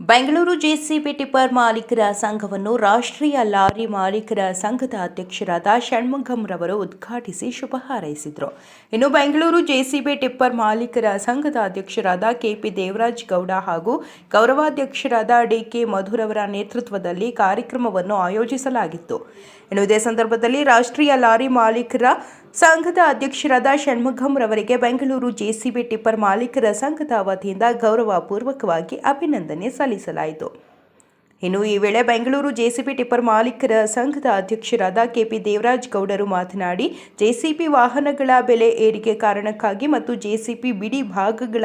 Bengaluru JCB tipper ಮಾಲೀಕರ ಸಂಘವನ್ನು ರಾಷ್ಟ್ರೀಯ ಲಾರಿ ಮಾಲೀಕರ ಸಂಘದ ಅಧ್ಯಕ್ಷರಾದ ಷಣ್ಮುಖಂ ರವರು ಉದ್ಘಾಟಿಸಿ ಶುಭ ಹಾರೈಸಿದರು. ಇನ್ನು ಬೆಂಗಳೂರು ಜೆಸಿಬಿ ಟಿಪ್ಪರ್ ಮಾಲೀಕರ ಸಂಘದ ಅಧ್ಯಕ್ಷರಾದ ಕೆಪಿ ದೇವರಾಜ್ ಗೌಡ ಹಾಗೂ ಗೌರವಾಧ್ಯಕ್ಷರಾದ ಡಿಕೆ ಮಧುರವರ ನೇತೃತ್ವದಲ್ಲಿ ಕಾರ್ಯಕ್ರಮವನ್ನು ಆಯೋಜಿಸಲಾಗಿತ್ತು. ಇನ್ನು ಇದೇ ಸಂದರ್ಭದಲ್ಲಿ ರಾಷ್ಟ್ರೀಯ ಲಾರಿ ಮಾಲೀಕರ ಸಂಘದ ಅಧ್ಯಕ್ಷರಾದ ಷಣ್ಮುಖಂ ರವರಿಗೆ ಬೆಂಗಳೂರು ಜೆಸಿಬಿ ಟಿಪ್ಪರ್ ಮಾಲೀಕರ ಸಂಘದ ವತಿಯಿಂದ ಗೌರವಪೂರ್ವಕವಾಗಿ ಅಭಿನಂದನೆ ಸಲ್ಲಿಸಲಾಯಿತು. ಇನ್ನು ಈ ವೇಳೆ ಬೆಂಗಳೂರು ಜೆಸಿಬಿ ಟಿಪ್ಪರ್ ಮಾಲೀಕರ ಸಂಘದ ಅಧ್ಯಕ್ಷರಾದ ಕೆಪಿ ದೇವರಾಜ್ ಗೌಡರು ಮಾತನಾಡಿ, ಜೆಸಿಬಿ ವಾಹನಗಳ ಬೆಲೆ ಏರಿಕೆ ಕಾರಣಕ್ಕಾಗಿ ಮತ್ತು ಜೆಸಿಬಿ ಬಿಡಿ ಭಾಗಗಳ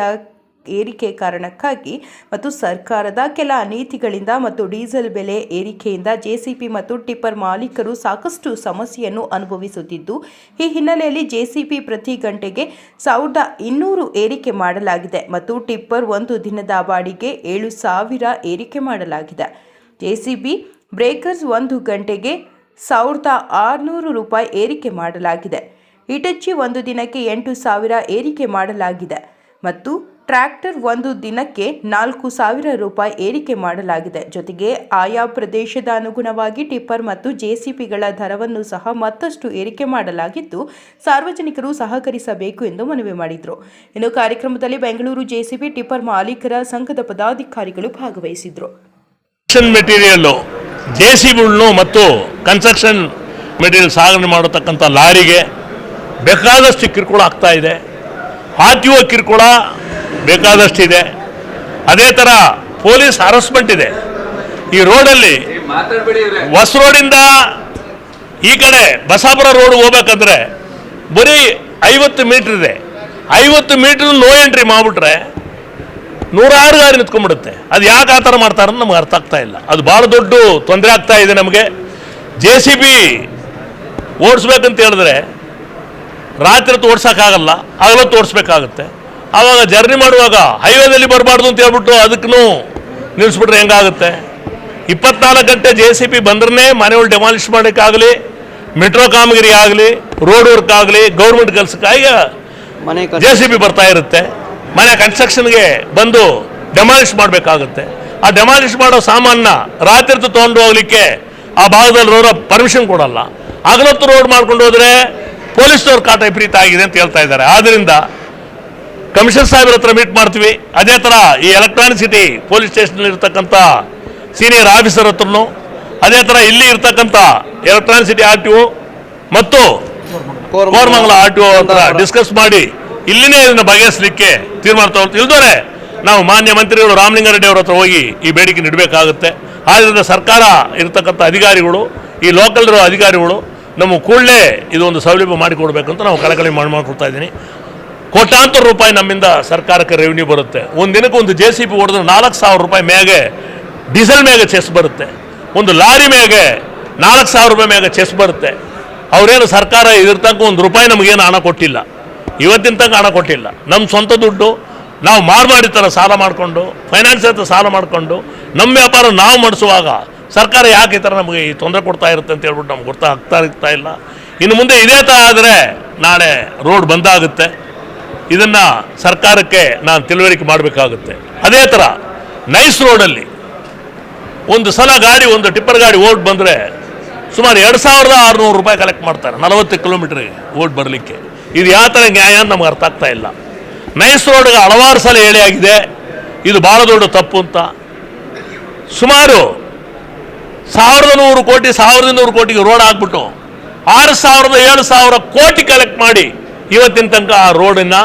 ಏರಿಕೆ ಕಾರಣಕ್ಕಾಗಿ ಮತ್ತು ಸರ್ಕಾರದ ಕೆಲ ನೀತಿಗಳಿಂದ ಮತ್ತು ಡೀಸೆಲ್ ಬೆಲೆ ಏರಿಕೆಯಿಂದ ಜೆಸಿಪಿ ಮತ್ತು ಟಿಪ್ಪರ್ ಮಾಲೀಕರು ಸಾಕಷ್ಟು ಸಮಸ್ಯೆಯನ್ನು ಅನುಭವಿಸುತ್ತಿದ್ದು, ಈ ಹಿನ್ನೆಲೆಯಲ್ಲಿ ಜೆಸಿಪಿ ಪ್ರತಿ ಗಂಟೆಗೆ ಸಾವಿರದ ಇನ್ನೂರು ಏರಿಕೆ ಮಾಡಲಾಗಿದೆ ಮತ್ತು ಟಿಪ್ಪರ್ ಒಂದು ದಿನದ ಬಾಡಿಗೆ ಏಳು ಸಾವಿರ ಏರಿಕೆ ಮಾಡಲಾಗಿದೆ. ಜೆಸಿಬಿ ಬ್ರೇಕರ್ಸ್ ಒಂದು ಗಂಟೆಗೆ ಸಾವಿರದ ಆರುನೂರು ರೂಪಾಯಿ ಏರಿಕೆ ಮಾಡಲಾಗಿದೆ. ಇಟಚ್ಚಿ ಒಂದು ದಿನಕ್ಕೆ ಎಂಟು ಸಾವಿರ ಏರಿಕೆ ಮಾಡಲಾಗಿದೆ ಮತ್ತು ಟ್ರ್ಯಾಕ್ಟರ್ ಒಂದು ದಿನಕ್ಕೆ ನಾಲ್ಕು ಸಾವಿರ ರೂಪಾಯಿ ಏರಿಕೆ ಮಾಡಲಾಗಿದೆ. ಜೊತೆಗೆ ಆಯಾ ಪ್ರದೇಶದ ಅನುಗುಣವಾಗಿ ಟಿಪ್ಪರ್ ಮತ್ತು ಜೆಸಿಪಿಗಳ ದರವನ್ನು ಸಹ ಮತ್ತಷ್ಟು ಏರಿಕೆ ಮಾಡಲಾಗಿದ್ದು, ಸಾರ್ವಜನಿಕರು ಸಹಕರಿಸಬೇಕು ಎಂದು ಮನವಿ ಮಾಡಿದರು. ಇನ್ನು ಕಾರ್ಯಕ್ರಮದಲ್ಲಿ ಬೆಂಗಳೂರು ಜೆಸಿಪಿ ಟಿಪ್ಪರ್ ಮಾಲೀಕರ ಸಂಘದ ಪದಾಧಿಕಾರಿಗಳು ಭಾಗವಹಿಸಿದರು. ಮೆಟೀರಿಯಲ್ಲು ಮತ್ತು ಕನ್ಸ್ಟ್ರಕ್ಷನ್ ಮೆಟೀರಿಯಲ್ ಸಾಗಣೆ ಮಾಡತಕ್ಕಂಥ ಲಾರಿಗೆ ಬೇಕಾದಷ್ಟು ಕಿರುಕುಳ ಆಗ್ತಾ ಇದೆ. ಆರ್ ಟಿ ಒ ಕಿರುಕುಳ ಬೇಕಾದಷ್ಟಿದೆ. ಅದೇ ಥರ ಪೊಲೀಸ್ ಹರಸ್ಮೆಂಟ್ ಇದೆ. ಈ ರೋಡಲ್ಲಿ ಹೊಸ ರೋಡಿಂದ ಈ ಕಡೆ ಬಸಾಪುರ ರೋಡ್ ಹೋಗ್ಬೇಕಂದ್ರೆ ಬರೀ ಐವತ್ತು ಮೀಟ್ರ್ ಇದೆ. ಐವತ್ತು ಮೀಟ್ರ್ ನೋ ಎಂಟ್ರಿ ಮಾಡಿಬಿಟ್ರೆ ನೂರಾರು ಗಾಡಿ ನಿಂತ್ಕೊಂಡ್ಬಿಡುತ್ತೆ. ಅದು ಯಾಕೆ ಆ ಥರ ಮಾಡ್ತಾರೆ ಅಂತ ನಮ್ಗೆ ಅರ್ಥ ಆಗ್ತಾ ಇಲ್ಲ. ಅದು ಭಾಳ ದೊಡ್ಡ ತೊಂದರೆ ಆಗ್ತಾ ಇದೆ ನಮಗೆ. ಜೆ ಸಿ ಬಿ ಓಡಿಸ್ಬೇಕಂತ ಹೇಳಿದ್ರೆ ರಾತ್ರಿ ಹೊತ್ತು ಓಡ್ಸೋಕ್ಕಾಗಲ್ಲ ತೋರಿಸ್ಬೇಕಾಗುತ್ತೆ ಓಡಿಸ್ಬೇಕಾಗುತ್ತೆ. ಆವಾಗ ಜರ್ನಿ ಮಾಡುವಾಗ ಹೈವೇದಲ್ಲಿ ಬರಬಾರ್ದು ಅಂತ ಹೇಳ್ಬಿಟ್ಟು ಅದಕ್ಕೂ ನಿಲ್ಲಿಸ್ಬಿಟ್ರೆ ಹೆಂಗಾಗುತ್ತೆ? ಇಪ್ಪತ್ನಾಲ್ಕು ಗಂಟೆ ಜೆ ಸಿ ಪಿ ಬಂದ್ರೆ ಮನೆಗಳು ಡೆಮಾಲಿಷ್ ಮಾಡೋಕ್ಕಾಗಲಿ ಮೆಟ್ರೋ ಕಾಮಗಿರಿ ಆಗಲಿ ರೋಡ್ ವರ್ಕ್ ಆಗಲಿ ಗೌರ್ಮೆಂಟ್ ಕೆಲಸಕ್ಕಾಗಿ ಮನೆ ಜೆ ಸಿ ಬಿ ಬರ್ತಾ ಇರುತ್ತೆ. ಮನೆ ಕನ್ಸ್ಟ್ರಕ್ಷನ್ಗೆ ಬಂದು ಡೆಮಾಲಿಷ್ ಮಾಡಬೇಕಾಗುತ್ತೆ. ಆ ಡೆಮಾಲಿಷ್ ಮಾಡೋ ಸಾಮಾನ್ನ ರಾತ್ರಿ ತೊಗೊಂಡು ಹೋಗ್ಲಿಕ್ಕೆ ಆ ಭಾಗದಲ್ಲಿ ರೋಡ್ ಪರ್ಮಿಷನ್ ಕೊಡಲ್ಲ. ಹಗಲೊತ್ತು ರೋಡ್ ಮಾಡ್ಕೊಂಡು ಹೋದರೆ ಪೊಲೀಸ್ನವ್ರ ಕಾಟ ವಿಪರೀತ ಆಗಿದೆ ಅಂತ ಹೇಳ್ತಾ ಇದ್ದಾರೆ. ಆದ್ರಿಂದ ಕಮಿಷನ್ ಸಾಹೇಬ್ರ ಹತ್ರ ಮೀಟ್ ಮಾಡ್ತೀವಿ. ಅದೇ ಥರ ಈ ಎಲೆಕ್ಟ್ರಾನಿಕ್ ಸಿಟಿ ಪೊಲೀಸ್ ಸ್ಟೇಷನ್ ಇರ್ತಕ್ಕಂಥ ಸೀನಿಯರ್ ಆಫೀಸರ್ ಹತ್ರನು, ಅದೇ ಥರ ಇಲ್ಲಿ ಇರ್ತಕ್ಕಂಥ electronic city R T O ಮತ್ತು ಕೋರ್ಮಂಗಲ ಆರ್ ಟಿ ಒ ಹತ್ರ ಡಿಸ್ಕಸ್ ಮಾಡಿ ಇಲ್ಲಿನೇ ಇದನ್ನ ಬಗೆಹರಿಸಲಿಕ್ಕೆ ತೀರ್ಮಾನ ತಗೊಳ್ತೀವಿ. ಇಲ್ದೋರೆ ನಾವು ಮಾನ್ಯ ಮಂತ್ರಿಗಳು ರಾಮಲಿಂಗಾರೆಡ್ಡಿ ಅವರ ಹತ್ರ ಹೋಗಿ ಈ ಬೇಡಿಕೆ ನೀಡಬೇಕಾಗುತ್ತೆ. ಆದ್ದರಿಂದ ಸರ್ಕಾರ ಇರತಕ್ಕಂಥ ಅಧಿಕಾರಿಗಳು, ಈ ಲೋಕಲ್ ಅಧಿಕಾರಿಗಳು ನಮ್ಮ ಕೂಡಲೇ ಇದೊಂದು ಸೌಲಭ್ಯ ಮಾಡಿಕೊಡ್ಬೇಕಂತ ನಾವು ಕಳಕಳಿ ಮಾಡಿ, ಮಾಡ್ಕೊಡ್ತಾ ಇದ್ದೀನಿ. ಕೋಟ್ಯಾಂತರ ರೂಪಾಯಿ ನಮ್ಮಿಂದ ಸರ್ಕಾರಕ್ಕೆ ರೆವಿನ್ಯೂ ಬರುತ್ತೆ. ಒಂದು ದಿನಕ್ಕೆ ಒಂದು ಜೆ ಸಿ ಬಿ ಹೊಡೆದ್ರೆ ನಾಲ್ಕು ಸಾವಿರ ರೂಪಾಯಿ ಮೇಗೆ ಡೀಸೆಲ್ ಮೇಗೆ ಚೆಸ್ ಬರುತ್ತೆ. ಒಂದು ಲಾರಿ ಮೇಗೆ ನಾಲ್ಕು ಸಾವಿರ ರೂಪಾಯಿ ಮೇಗೆ ಚೆಸ್ ಬರುತ್ತೆ. ಅವರೇನು ಸರ್ಕಾರ ಇದ್ರ ಒಂದು ರೂಪಾಯಿ ನಮಗೇನು ಹಣ ಕೊಟ್ಟಿಲ್ಲ. ಇವತ್ತಿನ ತನಕ ಹಣ ಕೊಟ್ಟಿಲ್ಲ. ನಮ್ಮ ಸ್ವಂತ ದುಡ್ಡು, ನಾವು ಮಾರ್ಮಾಡಿ ಥರ ಸಾಲ ಮಾಡಿಕೊಂಡು ಫೈನಾನ್ಸ್ ಹತ್ರ ಸಾಲ ಮಾಡಿಕೊಂಡು ನಮ್ಮ ವ್ಯಾಪಾರ ನಾವು ಮಾಡಿಸುವಾಗ ಸರ್ಕಾರ ಯಾಕೆ ಈ ಥರ ನಮಗೆ ಈ ತೊಂದರೆ ಕೊಡ್ತಾ ಇರುತ್ತೆ ಅಂತ ಹೇಳ್ಬಿಟ್ಟು ನಮ್ಗೆ ಗೊತ್ತಾ ಆಗ್ತಾ ಆಗ್ತಾ ಇಲ್ಲ. ಇನ್ನು ಮುಂದೆ ಇದೇ ಥರ ಆದರೆ ನಾಳೆ ರೋಡ್ ಬಂದಾಗುತ್ತೆ ಇದನ್ನು ಸರ್ಕಾರಕ್ಕೆ ನಾನು ತಿಳುವಳಿಕೆ ಮಾಡಬೇಕಾಗುತ್ತೆ. ಅದೇ ಥರ ನೈಸ್ ರೋಡಲ್ಲಿ ಒಂದು ಸಲ ಗಾಡಿ, ಒಂದು ಟಿಪ್ಪರ್ ಗಾಡಿ ಓಟ್ ಬಂದರೆ ಸುಮಾರು ಎರಡು ಸಾವಿರದ ಆರುನೂರು ರೂಪಾಯಿ ಕಲೆಕ್ಟ್ ಮಾಡ್ತಾರೆ, ನಲವತ್ತು ಕಿಲೋಮೀಟ್ರಿಗೆ ಓಟ್ ಬರಲಿಕ್ಕೆ. ಇದು ಯಾವ ಥರ ನ್ಯಾಯ ನಮ್ಗೆ ಅರ್ಥ ಆಗ್ತಾ ಇಲ್ಲ. ನೈಸ್ ರೋಡ್ಗೆ ಹಲವಾರು ಸಲ ಹೇಳಿ ಆಗಿದೆ, ಇದು ಭಾಳ ದೊಡ್ಡ ತಪ್ಪು ಅಂತ. ಸುಮಾರು ಸಾವಿರದ ನೂರು ಕೋಟಿ, ಸಾವಿರದ ನೂರು ಕೋಟಿಗೆ ರೋಡ್ ಹಾಕ್ಬಿಟ್ಟು ಆರು ಸಾವಿರದ ಏಳು ಸಾವಿರ ಕೋಟಿ ಕಲೆಕ್ಟ್ ಮಾಡಿ ಇವತ್ತಿನ ತನಕ ಆ ರೋಡನ್ನು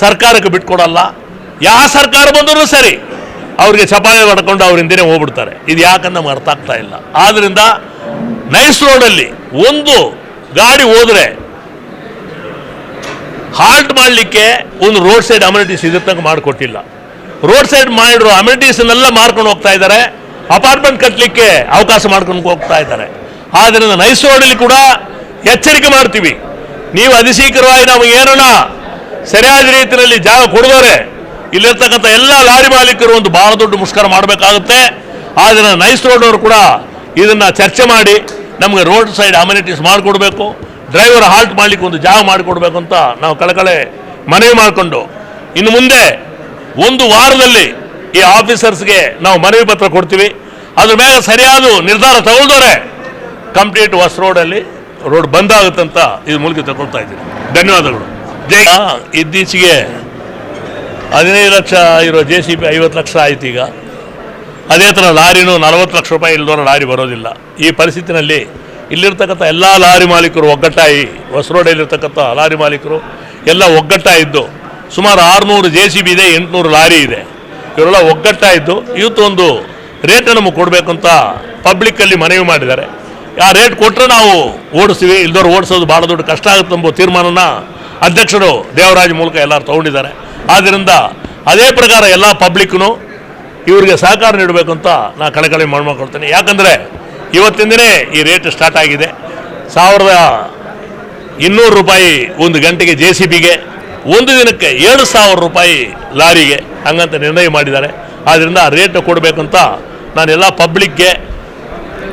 ಸರ್ಕಾರಕ್ಕೆ ಬಿಟ್ಕೊಡಲ್ಲ. ಯಾವ ಸರ್ಕಾರ ಬಂದರೂ ಸರಿ. ಅವ್ರಿಗೆ ಚಪಾಳೆ ಹೊಡ್ಕೊಂಡು ಅವ್ರ ಹಿಂದೆ ಹೋಗ್ಬಿಡ್ತಾರೆ. ಇದು ಯಾಕೆ ನಮ್ಗೆ ಅರ್ಥ ಆಗ್ತಾ ಇಲ್ಲ. ಆದ್ದರಿಂದ ನೈಸ್ ರೋಡಲ್ಲಿ ಒಂದು ಗಾಡಿ ಹೋದರೆ ಹಾಲ್ಟ್ ಮಾಡಲಿಕ್ಕೆ ಒಂದು ರೋಡ್ ಸೈಡ್ ಅಮ್ಯುನಿಟೀಸ್ ಇದ್ರ ತನಕ ಮಾಡಿಕೊಟ್ಟಿಲ್ಲ. ರೋಡ್ ಸೈಡ್ ಮಾಡಿರೋ ಅಮ್ಯುನಿಟೀಸನ್ನೆಲ್ಲ ಮಾರ್ಕೊಂಡು ಹೋಗ್ತಾ ಇದ್ದಾರೆ. ಅಪಾರ್ಟ್ಮೆಂಟ್ ಕಟ್ಟಲಿಕ್ಕೆ ಅವಕಾಶ ಮಾಡ್ಕೊಂಡು ಹೋಗ್ತಾ ಇದ್ದಾರೆ. ಆದ್ದರಿಂದ ನೈಸ್ ರೋಡಲ್ಲಿ ಕೂಡ ಎಚ್ಚರಿಕೆ ಮಾಡ್ತೀವಿ. ನೀವು ಅಧಿಸೀಕರವಾಗಿ ನಾವು ಏನನ್ನ ಸರಿಯಾದ ರೀತಿಯಲ್ಲಿ ಜಾಗ ಕೊಡಿದರೆ ಇಲ್ಲಿರ್ತಕ್ಕಂಥ ಎಲ್ಲ ಲಾರಿ ಮಾಲೀಕರು ಒಂದು ಬಹಳ ದೊಡ್ಡ ಮುಷ್ಕರ ಮಾಡಬೇಕಾಗುತ್ತೆ. ಆದರೆ ನೈಸ್ ರೋಡ್ ಅವರು ಕೂಡ ಇದನ್ನು ಚರ್ಚೆ ಮಾಡಿ, ನಮಗೆ ರೋಡ್ ಸೈಡ್ ಅಮ್ಯುನಿಟೀಸ್ ಮಾಡಿಕೊಡ್ಬೇಕು, ಡ್ರೈವರ್ ಹಾಲ್ಟ್ ಮಾಡ್ಲಿಕ್ಕೆ ಒಂದು ಜಾಗ ಮಾಡಿಕೊಡ್ಬೇಕು ಅಂತ ನಾವು ಕಳಕಳೆ ಮನವಿ ಮಾಡಿಕೊಂಡು, ಇನ್ನು ಮುಂದೆ ಒಂದು ವಾರದಲ್ಲಿ ಈ ಆಫೀಸರ್ಸ್ಗೆ ನಾವು ಮನವಿ ಪತ್ರ ಕೊಡ್ತೀವಿ. ಅದ್ರ ಮೇಲೆ ಸರಿಯಾದ ನಿರ್ಧಾರ ತಗೊಳ್ದೋರೆ ಕಂಪ್ಲೀಟ್ ಹೊಸ ರೋಡಲ್ಲಿ ರೋಡ್ ಬಂದ್ ಆಗುತ್ತಂತ ಇದು ಮೂಲಕ ತಗೊಳ್ತಾ ಇದ್ದೀವಿ ಧನ್ಯವಾದಗಳು. ಜೈ ಇತ್ತೀಚೆಗೆ ಹದಿನೈದು ಲಕ್ಷ ಇರೋ ಜೆ ಸಿ ಬಿ ಐವತ್ತು ಲಕ್ಷ ಆಯ್ತು ಈಗ. ಅದೇ ಥರ ಲಾರಿನೂ ನಲವತ್ತು ಲಕ್ಷ ರೂಪಾಯಿ ಇಲ್ದೋರ ಲಾರಿ ಬರೋದಿಲ್ಲ. ಈ ಪರಿಸ್ಥಿತಿನಲ್ಲಿ ಇಲ್ಲಿರ್ತಕ್ಕಂಥ ಎಲ್ಲ ಲಾರಿ ಮಾಲೀಕರು ಒಗ್ಗಟ್ಟಾಗಿ, ಹೊಸ ರೋಡಲ್ಲಿರ್ತಕ್ಕಂಥ ಲಾರಿ ಮಾಲೀಕರು ಎಲ್ಲ ಒಗ್ಗಟ್ಟಾಗಿದ್ದು, ಸುಮಾರು ಆರುನೂರು ಜೆ ಸಿ ಬಿ ಇದೆ, ಎಂಟುನೂರು ಲಾರಿ ಇದೆ. ಇವರೆಲ್ಲ ಒಗ್ಗಟ್ಟಾಯಿದ್ದು ಇವತ್ತು ಒಂದು ರೇಟ್ ನಮಗೆ ಕೊಡಬೇಕು ಅಂತ ಪಬ್ಲಿಕ್ಕಲ್ಲಿ ಮನವಿ ಮಾಡಿದ್ದಾರೆ. ಆ ರೇಟ್ ಕೊಟ್ಟರೆ ನಾವು ಓಡಿಸ್ತೀವಿ ಇಲ್ದವ್ರು ಓಡಿಸೋದು ಭಾಳ ದೊಡ್ಡ ಕಷ್ಟ ಆಗುತ್ತೆ ಎಂಬ ತೀರ್ಮಾನನ ಅಧ್ಯಕ್ಷರು ದೇವರಾಜ್ ಮೂಲಕ ಎಲ್ಲರೂ ತಗೊಂಡಿದ್ದಾರೆ. ಆದ್ದರಿಂದ ಅದೇ ಪ್ರಕಾರ ಎಲ್ಲ ಪಬ್ಲಿಕ್ನು ಇವರಿಗೆ ಸಹಕಾರ ನೀಡಬೇಕು ಅಂತ ನಾನು ಕಳಕಳಿ ಮಾಡ್ಕೊಳ್ತೇನೆ. ಯಾಕಂದರೆ ಇವತ್ತಿಂದನೇ ಈ ರೇಟ್ ಸ್ಟಾರ್ಟ್ ಆಗಿದೆ. ಸಾವಿರದ ಇನ್ನೂರು ರೂಪಾಯಿ ಒಂದು ಗಂಟೆಗೆ ಜೆ ಸಿ ಬಿಗೆ, ಒಂದು ದಿನಕ್ಕೆ ಏಳು ಸಾವಿರ ರೂಪಾಯಿ ಲಾರಿಗೆ ಹಂಗಂತ ನಿರ್ಣಯ ಮಾಡಿದ್ದಾರೆ. ಆದ್ದರಿಂದ ಆ ರೇಟ್ ಕೊಡಬೇಕಂತ ನಾನೆಲ್ಲ ಪಬ್ಲಿಕ್ಗೆ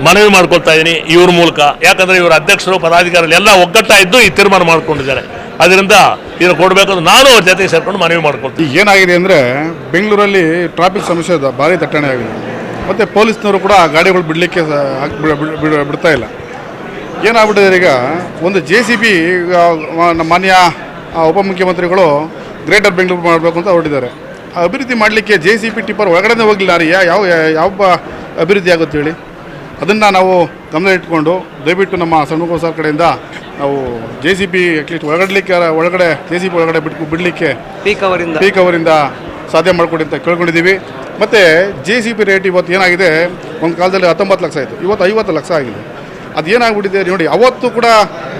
ಮನವಿ ಮಾಡ್ಕೊಳ್ತಾ ಇದ್ದೀನಿ ಇವ್ರ ಮೂಲಕ. ಯಾಕಂದರೆ ಇವರ ಅಧ್ಯಕ್ಷರು, ಪದಾಧಿಕಾರಿಗಳು ಎಲ್ಲ ಒಗ್ಗಟ್ಟ ಇದ್ದು ಈ ತೀರ್ಮಾನ ಮಾಡ್ಕೊಂಡಿದ್ದಾರೆ. ಅದರಿಂದ ಇದನ್ನು ಅಂತ ನಾನು ಅವ್ರ ಜೊತೆ ಸೇರ್ಕೊಂಡು ಮನವಿ ಮಾಡ್ಕೊಳ್ತೀನಿ. ಈಗ ಏನಾಗಿದೆ ಅಂದರೆ ಬೆಂಗಳೂರಲ್ಲಿ ಟ್ರಾಫಿಕ್ ಸಮಸ್ಯೆ ಭಾರಿ ದಟ್ಟಣೆ ಆಗಿದೆ. ಮತ್ತು ಪೊಲೀಸ್ನವರು ಕೂಡ ಆ ಗಾಡಿಗಳು ಬಿಡಲಿಕ್ಕೆ ಬಿಡ್ತಾ ಇಲ್ಲ. ಏನಾಗ್ಬಿಟ್ಟಿದೆ ಈಗ, ಒಂದು ಜೆ ಸಿ ಬಿ ನಮ್ಮ ಮಾನ್ಯ ಉಪಮುಖ್ಯಮಂತ್ರಿಗಳು ಗ್ರೇಟರ್ ಬೆಂಗಳೂರು ಮಾಡಬೇಕು ಅಂತ ಹೊರಟಿದ್ದಾರೆ. ಅಭಿವೃದ್ಧಿ ಮಾಡಲಿಕ್ಕೆ ಜೆ ಸಿ ಬಿ ಟಿಪ್ಪರ್ ಒಳಗಡೆ ಹೋಗಲಿಲ್ಲ. ಯಾವ ಯಾವ ಅಭಿವೃದ್ಧಿ ಆಗುತ್ತೆ ಹೇಳಿ? ಅದನ್ನು ನಾವು ಗಮನ ಇಟ್ಕೊಂಡು ದಯವಿಟ್ಟು ನಮ್ಮ ಸಣ್ಣ ಸರ್ ಕಡೆಯಿಂದ ನಾವು J C B at least ಒಳಗಡಲಿಕ್ಕೆ ಒಳಗಡೆ ಜೆ ಸಿ ಬಿ ಒಳಗಡೆ ಬಿಟ್ಟು ಬಿಡಲಿಕ್ಕೆ ಪೀಕ್ ಅವರಿಂದ. ಪೀಕ್ ಅವರಿಂದ ಸಾಧ್ಯ ಮಾಡಿಕೊಡಿ ಅಂತ ಕೇಳ್ಕೊಂಡಿದ್ದೀವಿ. ಮತ್ತು ಜೆ ಸಿ ಬಿ ರೇಟ್ ಇವತ್ತು ಏನಾಗಿದೆ? ಒಂದು ಕಾಲದಲ್ಲಿ ಹತ್ತೊಂಬತ್ತು ಲಕ್ಷ ಆಯಿತು. ಇವತ್ತು ಐವತ್ತು ಲಕ್ಷ ಆಗಿದೆ. ಅದು ಏನಾಗ್ಬಿಟ್ಟಿದೆ ನೋಡಿ ಅವತ್ತು ಕೂಡ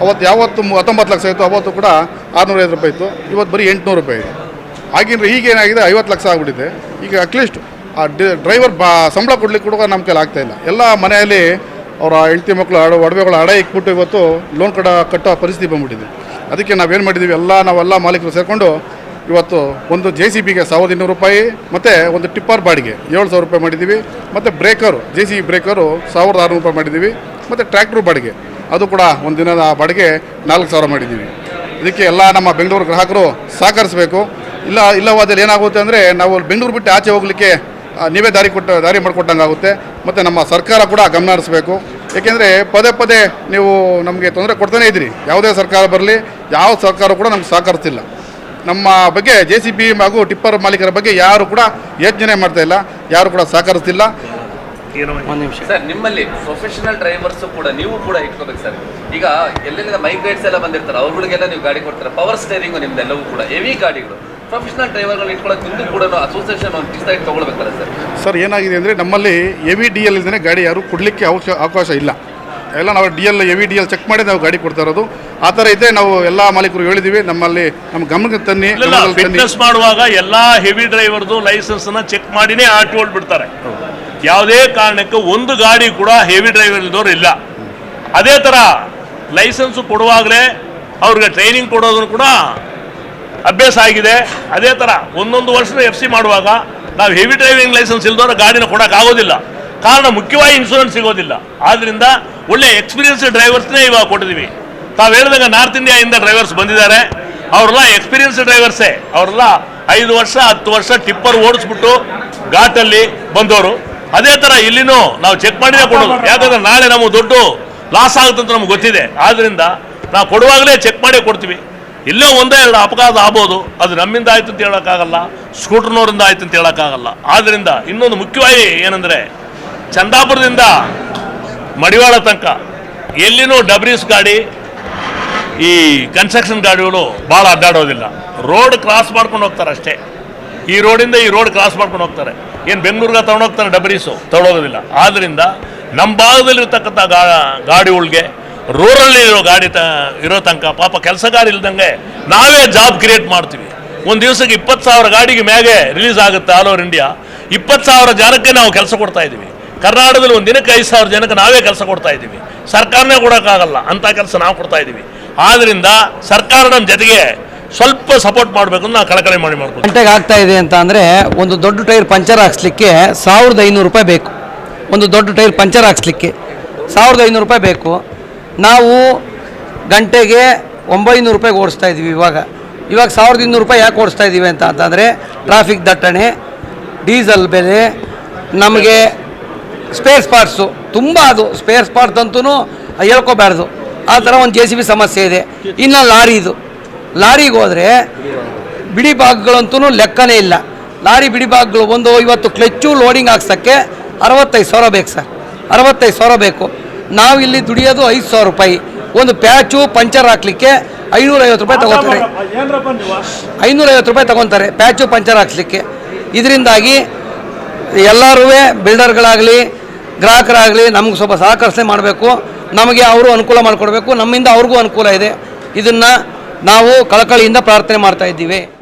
ಅವತ್ತು ಯಾವತ್ತು ಹತ್ತೊಂಬತ್ತು ಲಕ್ಷ ಇತ್ತು ಅವತ್ತು ಕೂಡ ಆರುನೂರೈದು ರೂಪಾಯಿ ಇತ್ತು. ಇವತ್ತು ಬರೀ ಎಂಟುನೂರು ರೂಪಾಯಿ ಇದೆ ಆಗಿನ ಈಗ ಏನಾಗಿದೆ? ಐವತ್ತು ಲಕ್ಷ ಆಗಿಬಿಟ್ಟಿದೆ. ಈಗ ಅಟ್ಲೀಸ್ಟ್ ಆ ಡ್ರೈವರ್ ಬಾ, ಸಂಬಳ ಕೊಡ್ಲಿಕ್ಕೆ ಕೂಡ ನಮ್ಮ ಕೈಲಿ ಆಗ್ತಾ ಇಲ್ಲ. ಎಲ್ಲ ಮನೆಯಲ್ಲಿ ಅವರ ಹೆಂಡತಿ ಮಕ್ಕಳು ಅಡ ಒಡವೆಗಳು ಅಡ ಇಕ್ಬಿಟ್ಟು ಇವತ್ತು ಲೋನ್ ಕಡ ಕಟ್ಟೋ ಪರಿಸ್ಥಿತಿ ಬಂದ್ಬಿಟ್ಟಿದೆ. ಅದಕ್ಕೆ ನಾವೇನು ಮಾಡಿದ್ದೀವಿ ಎಲ್ಲ ನಾವೆಲ್ಲ ಮಾಲೀಕರು ಸೇರಿಕೊಂಡು ಇವತ್ತು ಒಂದು ಜೆ ಸಿ ಬಿಗೆ ಸಾವಿರದ ಇನ್ನೂರು ರೂಪಾಯಿ ಮತ್ತು ಒಂದು ಟಿಪ್ಪರ್ ಬಾಡಿಗೆ ಏಳು ಸಾವಿರ ರೂಪಾಯಿ ಮಾಡಿದ್ದೀವಿ ಮತ್ತು breaker J C B breaker ಸಾವಿರದ ಆರುನೂರು ರೂಪಾಯಿ ಮಾಡಿದ್ದೀವಿ ಮತ್ತು ಟ್ರ್ಯಾಕ್ಟ್ರು ಬಾಡಿಗೆ, ಅದು ಕೂಡ ಒಂದು ದಿನದ ಬಾಡಿಗೆ ನಾಲ್ಕು ಸಾವಿರ ಮಾಡಿದ್ದೀವಿ ಇದಕ್ಕೆ ಎಲ್ಲ ನಮ್ಮ ಬೆಂಗಳೂರು ಗ್ರಾಹಕರು ಸಹಕರಿಸಬೇಕು. ಇಲ್ಲ, ಇಲ್ಲವಾದಲ್ಲಿ ಏನಾಗುತ್ತೆ ಅಂದರೆ ನಾವು ಬೆಂಗಳೂರು ಬಿಟ್ಟು ಆಚೆ ಹೋಗಲಿಕ್ಕೆ ನೀವೇ ದಾರಿ ಕೊಟ್ಟ ದಾರಿ ಮಾಡಿಕೊಟ್ಟಂಗೆ ಆಗುತ್ತೆ ಮತ್ತು ನಮ್ಮ ಸರ್ಕಾರ ಕೂಡ ಗಮನ ಹರಿಸ್ಬೇಕು. ಏಕೆಂದರೆ ಪದೇ ಪದೇ ನೀವು ನಮಗೆ ತೊಂದರೆ ಕೊಡ್ತಾನೇ ಇದ್ದೀರಿ. ಯಾವುದೇ ಸರ್ಕಾರ ಬರಲಿ ಯಾವ ಸರ್ಕಾರ ಕೂಡ ನಮ್ಗೆ ಸಹಕರಿಸ್ತಿಲ್ಲ. ನಮ್ಮ ಬಗ್ಗೆ ಜೆ ಸಿ ಬಿ ಹಾಗೂ ಟಿಪ್ಪರ್ ಮಾಲೀಕರ ಬಗ್ಗೆ ಯಾರು ಕೂಡ ಯೋಚನೆ ಮಾಡ್ತಾ ಇಲ್ಲ ಯಾರು ಕೂಡ ಸಹಕರಿಸ್ತಿಲ್ಲ. ಒಂದು ನಿಮಿಷ. ಸರ್ ನಿಮ್ಮಲ್ಲಿ ಪ್ರೊಫೆಷನಲ್ ಡ್ರೈವರ್ಸ್ ಕೂಡ ನೀವು ಕೂಡ ಇಟ್ಕೋಬೇಕು ಸರ್. ಈಗ ಎಲ್ಲೆಲ್ಲಿಂದ ಮೈಗ್ರೇಟ್ಸ್ ಎಲ್ಲ ಬಂದಿರ್ತಾರೆ ಅವ್ರಿಗೆಲ್ಲ ನೀವು ಗಾಡಿ ಕೊಡ್ತಾರೆ. ಪವರ್ ಸ್ಟೇರಿಂಗು ನಿಮ್ದೆಲ್ಲವೂ ಕೂಡ ಹೆವಿ ಗಾಡಿಗಳು. ಪ್ರೊಫೆಷನಲ್ ಡ್ರೈವರ್ಗಳು ಇಟ್ಕೊಳ್ಳೋಕೆ ಕೂಡ ಅಸೋಸಿಯೇಷನ್ ಒಂದು ಡಿಸೈಡ್ ತಗೊಳ್ಬೇಕಲ್ಲ ಸರ್. ಸರ್ ಏನಾಗಿದೆ ಅಂದರೆ ನಮ್ಮಲ್ಲಿ ಎವಿ ಡಿ ಎಲ್ ಇಲ್ಲದೇ ಗಾಡಿ ಯಾರು ಕೊಡಲಿಕ್ಕೆ ಅವಕಾಶ ಅವಕಾಶ ಇಲ್ಲ. ಎಲ್ಲ ನಾವು ಡಿ ಎಲ್ ಎವಿ ಡಿ ಎಲ್ ಚೆಕ್ ಮಾಡಿ ನಾವು ಗಾಡಿ ಕೊಡ್ತಾ ಇರೋದು. ಆ ಥರ ಇದ್ದರೆ ನಾವು ಎಲ್ಲ ಮಾಲೀಕರು ಹೇಳಿದ್ದೀವಿ ನಮ್ಮಲ್ಲಿ ನಮ್ಮ ಗಮನಕ್ಕೆ ತನ್ನಿ ಬಿಸ್ನೆಸ್ ಗಮನದಲ್ಲಿ ತನ್ನಿ. ಫಿಟ್ನೆಸ್ ಮಾಡುವಾಗ ಎಲ್ಲ ಹೆವಿ ಡ್ರೈವರ್ದು ಲೈಸೆನ್ಸ್ ಅನ್ನ ಚೆಕ್ ಮಾಡಿನೇ ಆಟೋ ಬಿಡ್ತಾರೆ. ಯಾವುದೇ ಕಾರಣಕ್ಕೆ ಒಂದು ಗಾಡಿ ಕೂಡ ಹೆವಿ ಡ್ರೈವರ್ ಇದ್ದವ್ರು ಇಲ್ಲ. ಅದೇ ಥರ ಲೈಸೆನ್ಸ್ ಕೊಡುವಾಗಲೇ ಅವ್ರಿಗೆ ಟ್ರೈನಿಂಗ್ ಕೊಡೋದನ್ನು ಕೂಡ ಅಭ್ಯಾಸ ಆಗಿದೆ. ಅದೇ ಥರ ಒಂದೊಂದು ವರ್ಷದ ಎಫ್ ಸಿ ಮಾಡುವಾಗ ನಾವು ಹೆವಿ ಡ್ರೈವಿಂಗ್ ಲೈಸೆನ್ಸ್ ಇಲ್ದವ್ರ ಗಾಡಿನ ಕೊಡೋಕ್ಕಾಗೋದಿಲ್ಲ ಕಾರಣ ಮುಖ್ಯವಾಗಿ ಇನ್ಶೂರೆನ್ಸ್ ಸಿಗೋದಿಲ್ಲ. ಆದ್ದರಿಂದ ಒಳ್ಳೆ ಎಕ್ಸ್ಪೀರಿಯನ್ಸ್ ಡ್ರೈವರ್ಸ್ನೇ ಇವಾಗ ಕೊಟ್ಟಿದ್ದೀವಿ ತಾವು ಹೇಳಿದಾಗ ನಾರ್ತ್ ಇಂಡಿಯಾಯಿಂದ ಡ್ರೈವರ್ಸ್ ಬಂದಿದ್ದಾರೆ. ಅವರೆಲ್ಲ ಎಕ್ಸ್ಪೀರಿಯನ್ಸ್ ಡ್ರೈವರ್ಸೇ ಅವರೆಲ್ಲ ಐದು ವರ್ಷ, ಹತ್ತು ವರ್ಷ ಟಿಪ್ಪರ್ ಓಡಿಸ್ಬಿಟ್ಟು ಘಾಟಲ್ಲಿ ಬಂದವರು. ಅದೇ ಥರ ಇಲ್ಲಿನೂ ನಾವು ಚೆಕ್ ಮಾಡಿನೇ ಕೊಡೋದು. ಯಾಕಂದ್ರೆ ನಾಳೆ ನಮಗೆ ದೊಡ್ಡ ಲಾಸ್ ಆಗುತ್ತೆ ಅಂತ ನಮ್ಗೆ ಗೊತ್ತಿದೆ. ಆದ್ದರಿಂದ ನಾವು ಕೊಡುವಾಗಲೇ ಚೆಕ್ ಮಾಡೇ ಕೊಡ್ತೀವಿ. ಇಲ್ಲೇ ಒಂದೇ ಎರಡು ಅಪಘಾತ ಆಗ್ಬೋದು. ಅದು ನಮ್ಮಿಂದ ಆಯ್ತು ಅಂತ ಹೇಳೋಕ್ಕಾಗಲ್ಲ, ಸ್ಕೂಟರ್ನವರಿಂದ ಆಯ್ತು ಅಂತ ಹೇಳೋಕ್ಕಾಗಲ್ಲ. ಆದ್ದರಿಂದ ಇನ್ನೊಂದು ಮುಖ್ಯವಾಗಿ ಏನಂದರೆ, ಚಂದಾಪುರದಿಂದ ಮಡಿವಾಳ ತನಕ ಎಲ್ಲಿನೂ ಡಬ್ರೀಸ್ ಗಾಡಿ, ಈ ಕನ್ಸ್ಟ್ರಕ್ಷನ್ ಗಾಡಿಗಳು ಭಾಳ ಅಡ್ಡಾಡೋದಿಲ್ಲ. ರೋಡ್ ಕ್ರಾಸ್ ಮಾಡ್ಕೊಂಡು ಹೋಗ್ತಾರೆ ಅಷ್ಟೇ. ಈ ರೋಡಿಂದ ಈ ರೋಡ್ ಕ್ರಾಸ್ ಮಾಡ್ಕೊಂಡು ಹೋಗ್ತಾರೆ. ಏನು ಬೆಂಗಳೂರಿಗೆ ತೊಗೊಂಡೋಗ್ತಾರೆ ಡಬ್ರೀಸು, ತೊಗೊಂಡೋಗೋದಿಲ್ಲ. ಆದ್ದರಿಂದ ನಮ್ಮ ಭಾಗದಲ್ಲಿರ್ತಕ್ಕಂಥ ಗಾ, ಗಾಡಿಗಳಿಗೆ ರೂರಲ್ಲಿ ಇರೋ ಗಾಡಿ ತ, ಇರೋ ತನಕ ಪಾಪ ಕೆಲಸಗಾರ ಇಲ್ದಂಗೆ ನಾವೇ ಜಾಬ್ ಕ್ರಿಯೇಟ್ ಮಾಡ್ತೀವಿ. ಒಂದು ದಿವಸಕ್ಕೆ ಇಪ್ಪತ್ತು ಸಾವಿರ ಗಾಡಿಗೆ ಮ್ಯಾಗೆ ರಿಲೀಸ್ ಆಗುತ್ತೆ ಆಲ್ ಓವರ್ ಇಂಡಿಯಾ. ಇಪ್ಪತ್ತು ಸಾವಿರ ಜನಕ್ಕೆ ನಾವು ಕೆಲಸ ಕೊಡ್ತಾ ಇದ್ದೀವಿ. ಕರ್ನಾಟಕದಲ್ಲಿ ಒಂದು ದಿನಕ್ಕೆ ಐದು ಸಾವಿರ ಜನಕ್ಕೆ ನಾವೇ ಕೆಲಸ ಕೊಡ್ತಾ ಇದ್ದೀವಿ. ಸರ್ಕಾರನೇ ಕೊಡೋಕ್ಕಾಗಲ್ಲ ಅಂಥ ಕೆಲಸ ನಾವು ಕೊಡ್ತಾ ಇದ್ದೀವಿ. ಆದ್ದರಿಂದ ಸರ್ಕಾರ ನಮ್ಮ ಜೊತೆಗೆ ಸ್ವಲ್ಪ ಸಪೋರ್ಟ್ ಮಾಡಬೇಕು ನಾವು ಕಳಕಳಿ ಮಾಡಿ ಮಾಡ್ಬೋದು ಗಂಟೆಗೆ ಆಗ್ತಾ ಇದೆ ಅಂತ ಅಂದರೆ ಒಂದು ದೊಡ್ಡ ಟೈರ್ ಪಂಚರ್ ಹಾಕ್ಸ್ಲಿಕ್ಕೆ ಸಾವಿರದ ಐನೂರು ರೂಪಾಯಿ ಬೇಕು. ಒಂದು ದೊಡ್ಡ ಟೈರ್ ಪಂಚರ್ ಹಾಕ್ಸ್ಲಿಕ್ಕೆ ಸಾವಿರದ ಐನೂರು ರೂಪಾಯಿ ಬೇಕು. ನಾವು ಗಂಟೆಗೆ ಒಂಬೈನೂರು ರೂಪಾಯಿಗೆ ಓಡಿಸ್ತಾ ಇದ್ದೀವಿ ಇವಾಗ. ಇವಾಗ ಸಾವಿರದ ಇನ್ನೂರು ರೂಪಾಯಿ ಯಾಕೆ ಓಡಿಸ್ತಾ ಇದ್ದೀವಿ ಅಂತ ಅಂತಂದರೆ ಟ್ರಾಫಿಕ್ ದಟ್ಟಣೆ ಡೀಸೆಲ್ ಬೆಲೆ, ನಮಗೆ ಸ್ಪೇರ್ ಪಾರ್ಟ್ಸು ತುಂಬ ಅದು. ಸ್ಪೇರ್ ಪಾರ್ಟ್ಸ್ ಅಂತೂ ಹೇಳ್ಕೋಬಾರ್ದು ಆ ಥರ ಒಂದು ಜೆ ಸಿ ಬಿ ಸಮಸ್ಯೆ ಇದೆ. ಇನ್ನು ಲಾರಿದು. ಲಾರಿಗೆ ಹೋದರೆ ಬಿಡಿ ಭಾಗಗಳಂತೂ ಲೆಕ್ಕನೇ ಇಲ್ಲ. ಲಾರಿ ಬಿಡಿ ಭಾಗಗಳು ಒಂದು ಇವತ್ತು ಕ್ಲಚ್ಚು ಲೋಡಿಂಗ್ ಹಾಕ್ಸೋಕ್ಕೆ ಅರವತ್ತೈದು ಸಾವಿರ ಬೇಕು ಸರ್. ಅರವತ್ತೈದು ಸಾವಿರ ಬೇಕು. ನಾವು ಇಲ್ಲಿ ದುಡಿಯೋದು ಐದು ಸಾವಿರ ರೂಪಾಯಿ. ಒಂದು ಪ್ಯಾಚು ಪಂಚರ್ ಹಾಕ್ಲಿಕ್ಕೆ ಐನೂರೈವತ್ತು ರೂಪಾಯಿ ತಗೋತಾರೆ. ಐನೂರೈವತ್ತು ರೂಪಾಯಿ ತಗೊತಾರೆ ಪ್ಯಾಚು ಪಂಚರ್ ಹಾಕ್ಸ್ಲಿಕ್ಕೆ ಇದರಿಂದಾಗಿ ಎಲ್ಲರೂ ಬಿಲ್ಡರ್ಗಳಾಗಲಿ ಗ್ರಾಹಕರಾಗಲಿ ನಮ್ಗೆ ಸ್ವಲ್ಪ ಸಹಕರಿಸಲೇ ಮಾಡಬೇಕು. ನಮಗೆ ಅವರು ಅನುಕೂಲ ಮಾಡಿಕೊಡ್ಬೇಕು. ನಮ್ಮಿಂದ ಅವ್ರಿಗೂ ಅನುಕೂಲ ಇದೆ. ಇದನ್ನು ನಾವು ಕಳಕಳಿಯಿಂದ ಪ್ರಾರ್ಥನೆ ಮಾಡ್ತಾ ಇದ್ದೀವಿ.